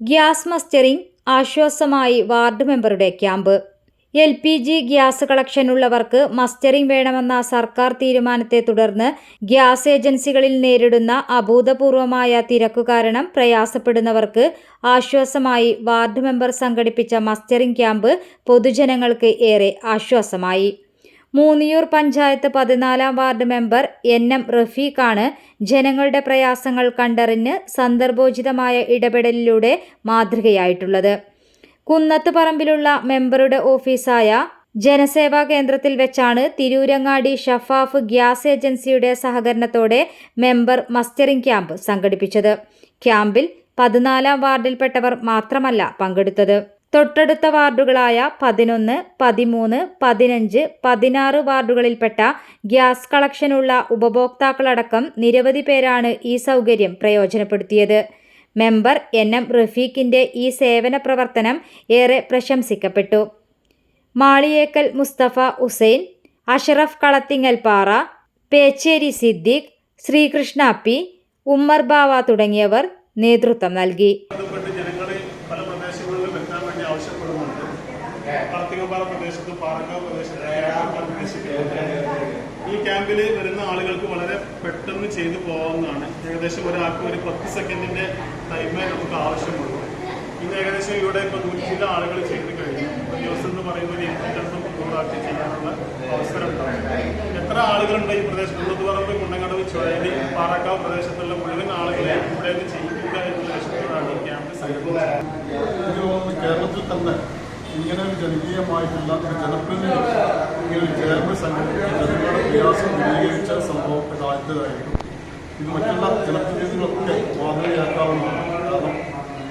Gas mustering ആശ്വാസമായി ward മെമ്പറുടെ camp. L P G gas കളക്ഷനുള്ളവർക്ക് mustering വേണമെന്ന സർക്കാർ തീരുമാനത്തെ തുടർന്ന് ഗ്യാസ് ഏജൻസികളിൽ നേരിടുന്ന അഭൂതപൂർവമായ തിരക്കു കാരണം പ്രയാസപ്പെടുന്നവർക്ക് ആശ്വാസമായി വാർഡ് മെമ്പർ സംഘടിപ്പിച്ച മസ്റ്ററിംഗ് ക്യാമ്പ് പൊതുജനങ്ങൾക്ക് ഏറെ ആശ്വാസമായി. മൂന്നിയൂർ പഞ്ചായത്ത് പതിനാലാം വാർഡ് മെമ്പർ എൻ എം റഫീഖാണ് ജനങ്ങളുടെ പ്രയാസങ്ങൾ കണ്ടറിഞ്ഞ് സന്ദർഭോചിതമായ ഇടപെടലിലൂടെ മാതൃകയായിട്ടുള്ളത്. കുന്നത്ത് പറമ്പിലുള്ള മെമ്പറുടെ ഓഫീസായ ജനസേവാ കേന്ദ്രത്തിൽ വെച്ചാണ് തിരൂരങ്ങാടി ഷഫാഫ് ഗ്യാസ് ഏജൻസിയുടെ സഹകരണത്തോടെ മെമ്പർ മസ്റ്ററിംഗ് ക്യാമ്പ് സംഘടിപ്പിച്ചത്. ക്യാമ്പിൽ പതിനാലാം വാർഡിൽപ്പെട്ടവർ മാത്രമല്ല പങ്കെടുത്തത്. തൊട്ടടുത്ത വാർഡുകളായ പതിനൊന്ന് പതിമൂന്ന് പതിനഞ്ച് പതിനാറ് വാർഡുകളിൽപ്പെട്ട ഗ്യാസ് കളക്ഷനുള്ള ഉപഭോക്താക്കളടക്കം നിരവധി പേരാണ് ഈ സൗകര്യം പ്രയോജനപ്പെടുത്തിയത്. Member N. എം. റഫീഖിന്റെ ഈ സേവന പ്രവർത്തനം ഏറെ പ്രശംസിക്കപ്പെട്ടു. മാളിയേക്കൽ മുസ്തഫ ഹുസൈൻ അഷറഫ് കളത്തിങ്ങൽപ്പാറ പേച്ചേരി സിദ്ദീഖ് ശ്രീകൃഷ്ണ പി ഉമ്മർ ബാവ തുടങ്ങിയവർ നേതൃത്വം നൽകി. ഈ ക്യാമ്പിൽ വരുന്ന ആളുകൾക്ക് വളരെ പെട്ടെന്ന് ചെയ്തു പോകാവുന്നതാണ്. ഏകദേശം ഒരാൾക്ക് ഒരു പത്ത് സെക്കൻഡിന്റെ ടൈമേ നമുക്ക് ആവശ്യമുള്ളൂ. ഇന്ന് ഏകദേശം ഇവിടെ ഇപ്പൊ നൂറ്റി ചില ആളുകൾ ചെയ്ത് കഴിഞ്ഞു. ഒരു ദിവസം എന്ന് പറയുമ്പോൾ ഒരു എൺപത്തിരണ്ടും നൂറാക്കി ചെയ്യാനുള്ള അവസരം ഉണ്ടാവും എത്ര ആളുകളുണ്ട് ഈ പ്രദേശത്ത്? ഉള്ളതുപറമ്പ് കുണ്ടങ്ങടവ് ചുഴലി പാറക്കാവ് പ്രദേശത്തുള്ള മുഴുവൻ ആളുകളെ ഇവിടെ ചെയ്യിക്കുക എന്നുള്ള ലക്ഷ്യത്തോടാണ് ഈ ക്യാമ്പ് സംഘടിപ്പിച്ചത്. കേരളത്തിൽ തന്നെ ഇങ്ങനെ ഒരു ജനകീയമായിട്ടുള്ള ജനപ്രതിനിധി ഇങ്ങനെ ഒരു ചേർന്ന് സംഘടിപ്പിച്ച് ജനങ്ങളുടെ പ്രയാസം ദൂരീകരിച്ച സംഭവത്തെ ആദ്യതായിരുന്നു ഇത് മറ്റുള്ള ജനപ്രതിനിധികളൊക്കെ മാതൃകയാക്കാവുന്നതാണ് കാരണം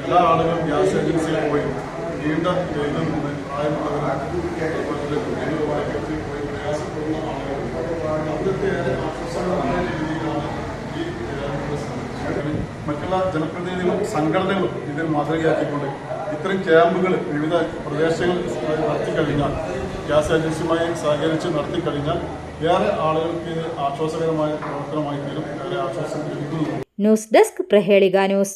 എല്ലാ ആളുകളും ഗ്യാസ് ഏജൻസിയിൽ പോയി നീണ്ട ജയിലിൽ നിന്ന് പ്രായമുള്ളവരും അതുപോലെ തന്നെ കുട്ടികളുമായി വീട്ടിൽ പോയി പ്രയാസപ്പെടുന്ന ആളുകളുണ്ട്. അതൊക്കെ ആശ്വാസകരമായ രീതിയിലാണ് ഈ. മറ്റുള്ള ജനപ്രതിനിധികളും സംഘടനകളും ഇതിന് മാതൃകയാക്കിക്കൊണ്ട് ഇത്തരം ക്യാമ്പുകൾ വിവിധ പ്രദേശങ്ങളിൽ നടത്തി കഴിഞ്ഞാൽ ഗ്യാസ് ഏജൻസിയുമായി സഹകരിച്ച് നടത്തി കഴിഞ്ഞാൽ ഏറെ ആളുകൾക്ക് ആശ്വാസകരമായ പ്രവർത്തനമായി തീരും. ഏറെ ആശ്വാസം ലഭിക്കുന്നു. News desk Prahelika news.